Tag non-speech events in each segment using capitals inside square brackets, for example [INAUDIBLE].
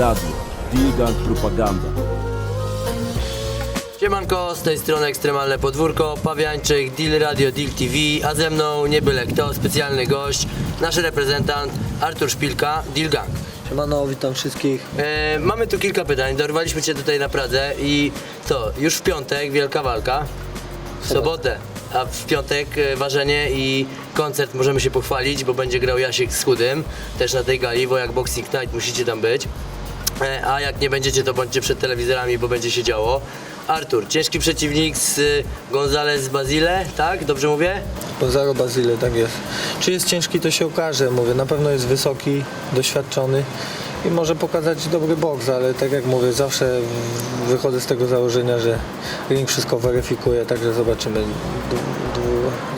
Radio. Dilgang Propaganda. Siemanko, z tej strony Ekstremalne Podwórko, Pawiańczyk, Deal Radio, Deal TV, a ze mną nie byle kto, specjalny gość, nasz reprezentant Artur Szpilka, Deal Gang. Siemano, witam wszystkich. E, mamy tu kilka pytań, dorwaliśmy Cię tutaj na Pradze i to, już w piątek wielka walka, w sobotę, a w piątek e, ważenie i koncert możemy się pochwalić, bo będzie grał Jasiek z Chudym, też na tej gali, bo jak Boxing Night musicie tam być. A jak nie będziecie, to bądźcie przed telewizorami, bo będzie się działo. Artur, ciężki przeciwnik z y, Gonzales Bazile, tak? Dobrze mówię? Gonzalo Bazile, tak jest. Czy jest ciężki, to się okaże. Mówię, na pewno jest wysoki, doświadczony i może pokazać dobry boks, ale tak jak mówię, zawsze wychodzę z tego założenia, że ring wszystko weryfikuje, także zobaczymy,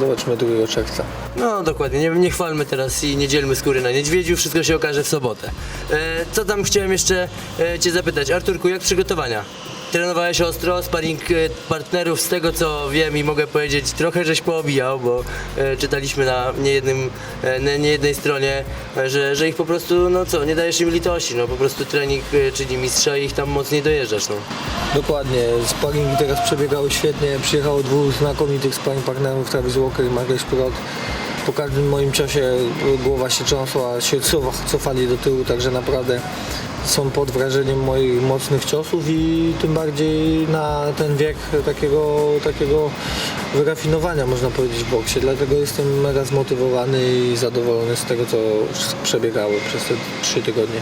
zobaczymy 2 czerwca. No dokładnie, nie, nie chwalmy teraz i nie dzielmy skóry na niedźwiedziu, wszystko się okaże w sobotę. E, co tam chciałem jeszcze e, Cię zapytać? Arturku, jak przygotowania? Trenowałeś ostro, sparring e, partnerów z tego co wiem i mogę powiedzieć, trochę żeś poobijał, bo e, czytaliśmy na niejednym, e, na niejednej stronie, że, że ich po prostu, no co, nie dajesz im litości, no po prostu trening czyni mistrza i ich tam mocniej dojeżdżasz, no. Dokładnie, sparingi teraz przebiegały świetnie, przyjechało dwóch znakomitych sparring partnerów, Travis Walker i Marek Sprot. Po każdym moim ciosie głowa się trząsła, się cofa- cofali do tyłu, także naprawdę są pod wrażeniem moich mocnych ciosów i tym bardziej na ten wiek takiego, takiego wyrafinowania można powiedzieć w boksie. Dlatego jestem mega zmotywowany i zadowolony z tego, co przebiegało przez te trzy tygodnie.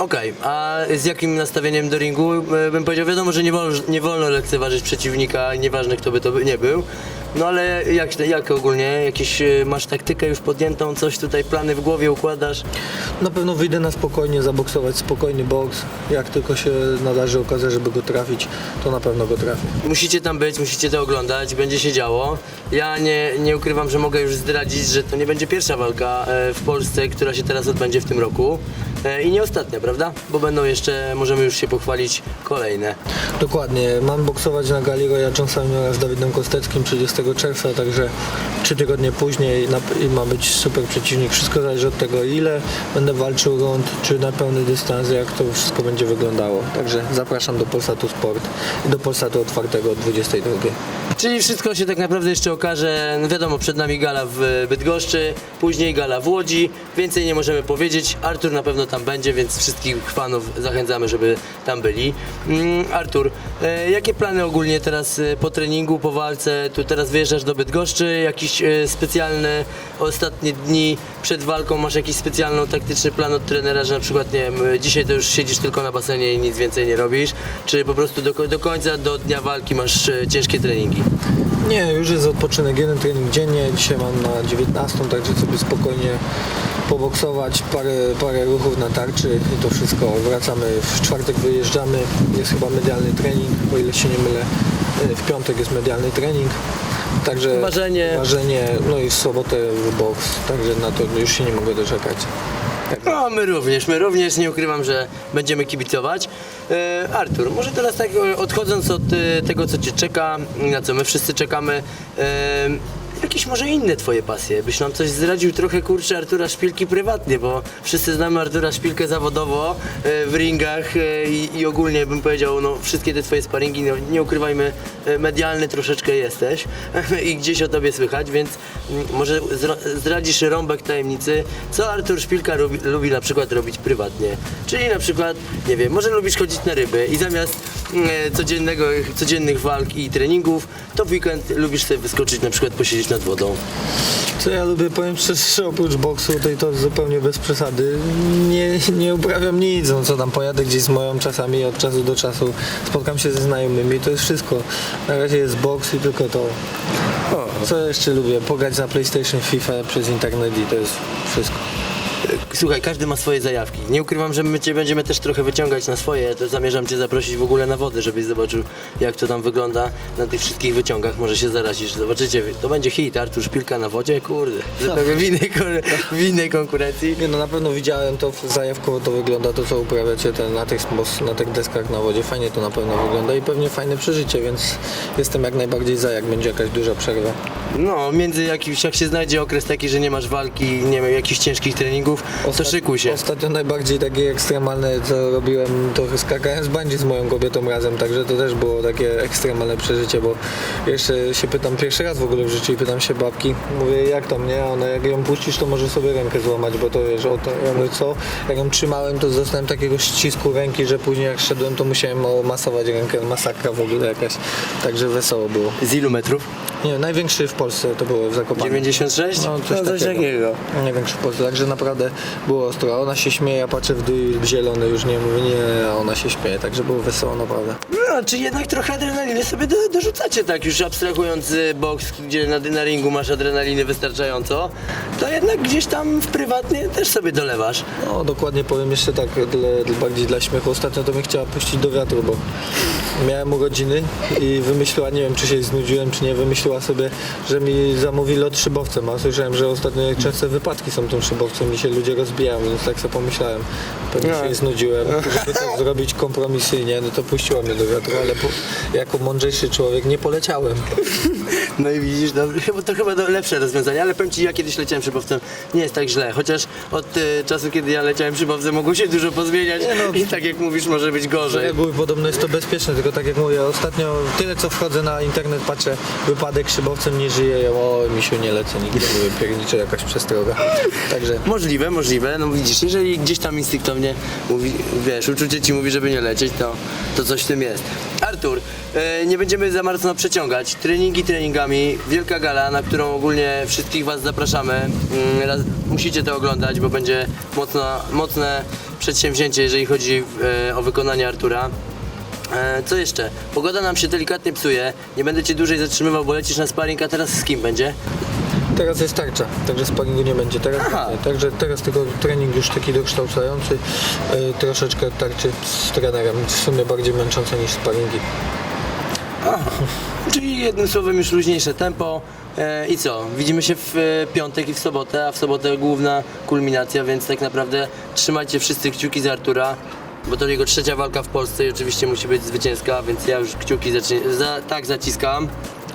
Okej, a z jakim nastawieniem do ringu e, bym powiedział, wiadomo, że nie wolno, nie wolno lekceważyć przeciwnika, nieważne kto by to by nie był. No ale jak, jak ogólnie, jakieś e, masz taktykę już podjętą, coś tutaj plany w głowie układasz? Na pewno wyjdę na spokojnie, zaboksować spokojny boks. Jak tylko się nadarzy okazja, żeby go trafić, to na pewno go trafię. Musicie tam być, musicie to oglądać, będzie się działo. Ja nie, nie ukrywam, że mogę już zdradzić, że to nie będzie pierwsza walka e, w Polsce, która się teraz odbędzie w tym roku. E, I nie ostatnia, prawda? Bo będą jeszcze, możemy już się pochwalić, kolejne. Dokładnie, mam boksować na gali Roya Johnsonem oraz Dawidem Kosteckim 30 czerwca, także trzy tygodnie później i ma być super przeciwnik. Wszystko zależy od tego, ile będę walczył rund, czy na pełny dystans, jak to wszystko będzie wyglądało. Także zapraszam do Polsatu Sport i do Polsatu otwartego od 22. Czyli wszystko się tak naprawdę jeszcze okaże, no wiadomo, przed nami gala w Bydgoszczy, później gala w Łodzi, więcej nie możemy powiedzieć, Artur na pewno tam będzie, więc wszystkich fanów zachęcamy, żeby tam byli. Mm, Artur, e, jakie plany ogólnie teraz e, po treningu, po walce, tu teraz wyjeżdżasz do Bydgoszczy, jakiś e, ostatnie dni przed walką, masz jakiś specjalny taktyczny plan od trenera, że na przykład, nie wiem, e, dzisiaj to już siedzisz tylko na basenie i nic więcej nie robisz, czy po prostu do, do końca, do dnia walki masz e, ciężkie treningi? Nie, już jest odpoczynek, jeden trening dziennie, dzisiaj mam na 19, także sobie spokojnie poboksować, parę, parę ruchów na tarczy i to wszystko. Wracamy, w czwartek wyjeżdżamy, jest chyba medialny trening, o ile się nie mylę, E, w piątek jest medialny trening. Także Ważenie. ważenie, no i w sobotę boks, także na to już się nie mogę doczekać. No, my również, my również, nie ukrywam, że będziemy kibicować. E, Artur, może teraz tak e, odchodząc od e, tego, co Cię czeka, na co my wszyscy czekamy, e, jakieś może inne Twoje pasje? Byś nam coś zdradził trochę, kurczę, Artura Szpilki prywatnie, bo wszyscy znamy Artura Szpilkę zawodowo e, w ringach e, i, i ogólnie bym powiedział, no wszystkie te Twoje sparingi, no, nie ukrywajmy, e, medialny troszeczkę jesteś [LAUGHS] i gdzieś o Tobie słychać, więc mm, może zdradzisz rąbek tajemnicy, co Artur Szpilka lubi, lubi na przykład robić prywatnie. Czyli na przykład, nie wiem, może lubisz chodzić na ryby i zamiast codziennego, codziennych walk i treningów, to w weekend lubisz sobie wyskoczyć, na przykład posiedzieć nad wodą. Co ja lubię, powiem szczerze, że oprócz boksu, to, to zupełnie bez przesady, nie, nie uprawiam nic, no co tam, pojadę gdzieś z moją czasami od czasu do czasu, spotkam się ze znajomymi, to jest wszystko. Na razie jest boks i tylko to. Co jeszcze lubię? Pograć na PlayStation, FIFA przez internet i to jest wszystko. Słuchaj, każdy ma swoje zajawki. Nie ukrywam, że my Cię będziemy też trochę wyciągać na swoje, to zamierzam Cię zaprosić w ogóle na wodę, żebyś zobaczył jak to tam wygląda na tych wszystkich wyciągach. Może się zarazisz, zobaczycie, to będzie hit, Artur Szpilka na wodzie, kurde, zupełnie w innej, kon- w innej konkurencji. Nie no, na pewno widziałem to, zajawkowo to wygląda, to co uprawiacie ten, na, tych, na tych deskach na wodzie, fajnie to na pewno wygląda i pewnie fajne przeżycie, więc jestem jak najbardziej za, jak będzie jakaś duża przerwa. No, między jakimś, jak się znajdzie okres taki, że nie masz walki, nie wiem, jakichś ciężkich treningów, to szykuj się. Ostatnio najbardziej takie ekstremalne, co robiłem, to skakałem z bandzi z moją kobietą razem, także to też było takie ekstremalne przeżycie, bo jeszcze się pytam, pierwszy raz w ogóle w życiu i pytam się babki, mówię jak tam, nie? A Ona jak ją puścisz, to może sobie rękę złamać, bo to wiesz, o to, ja mówię co? Jak ją trzymałem, to dostałem takiego ścisku ręki, że później jak szedłem, to musiałem masować rękę, masakra w ogóle jakaś, także wesoło było. Z ilu metrów? Nie, największy w Polsce to było w Zakopanem. 96? No, coś, takiego. Największy w Polsce, także naprawdę było ostro. Ona się śmieje, ja patrzę w dół w zielony, już nie mówię nie, a ona się śmieje, także było wesoło naprawdę. No, czy jednak trochę adrenaliny sobie do, dorzucacie, tak już abstrahując boks, gdzie na, na ringu masz adrenaliny wystarczająco, to jednak gdzieś tam w prywatnie też sobie dolewasz. No dokładnie powiem jeszcze tak, dla, dla, bardziej dla śmiechu. Ostatnio to mnie chciała puścić do wiatru, bo miałem urodziny i wymyśliła, nie wiem czy się znudziłem, czy nie, wymyśliła sobie, że mi zamówi lot szybowcem, a słyszałem, że ostatnio częste wypadki są tym szybowcem i się ludzie rozbijają, więc tak sobie pomyślałem, pewnie się jej znudziłem, żeby to zrobić kompromisyjnie, no to puściła mnie do wiatru, ale po, jako mądrzejszy człowiek nie poleciałem. No i widzisz, no, to chyba lepsze rozwiązanie, ale powiem Ci, ja kiedyś leciałem szybowcem, nie jest tak źle, chociaż od y, czasu, kiedy ja leciałem szybowcem, mogło się dużo pozmieniać. I tak jak mówisz, może być Z gorzej. reguły podobno jest to bezpieczne, tylko tak jak mówię, ostatnio tyle co wchodzę na internet, patrzę, wypadek szybowcem, nie żyję, o misiu nie lecę nigdy, mówię, pierniczę jakaś przestroga. Także Możliwe, możliwe, no widzisz, jeżeli gdzieś tam instynktownie mówi, wiesz, uczucie Ci mówi, żeby nie lecieć, to, to coś w tym jest. Artur, e, nie będziemy za mocno przeciągać, treningi treningami, wielka gala, na którą ogólnie wszystkich Was zapraszamy, Mm, raz, musicie to oglądać, bo będzie mocno, mocne przedsięwzięcie, jeżeli chodzi e, o wykonanie Artura. E, Co jeszcze? Pogoda nam się delikatnie psuje. Nie będę cię dłużej zatrzymywał, bo lecisz na sparring, a teraz z kim będzie? teraz jest tarcza, także sparingu nie będzie, teraz, Aha. także teraz tylko trening już taki dokształcający, y, troszeczkę tarczy z trenerem, w sumie bardziej męczące niż sparingi. Czyli jednym słowem już luźniejsze tempo. E, I co? Widzimy się w e, piątek i w sobotę, a w sobotę główna kulminacja, więc tak naprawdę trzymajcie wszyscy kciuki za Artura, bo to jego trzecia walka w Polsce i oczywiście musi być zwycięska, więc ja już kciuki zaczy- za, tak zaciskam.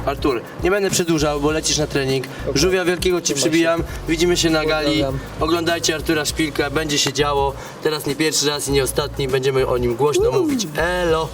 Artur, nie będę przedłużał, bo lecisz na trening. Żółwia wielkiego ci przybijam. Widzimy się na gali. Oglądajcie Artura Szpilka, będzie się działo. Teraz nie pierwszy raz i nie ostatni, będziemy o nim głośno mówić. Elo!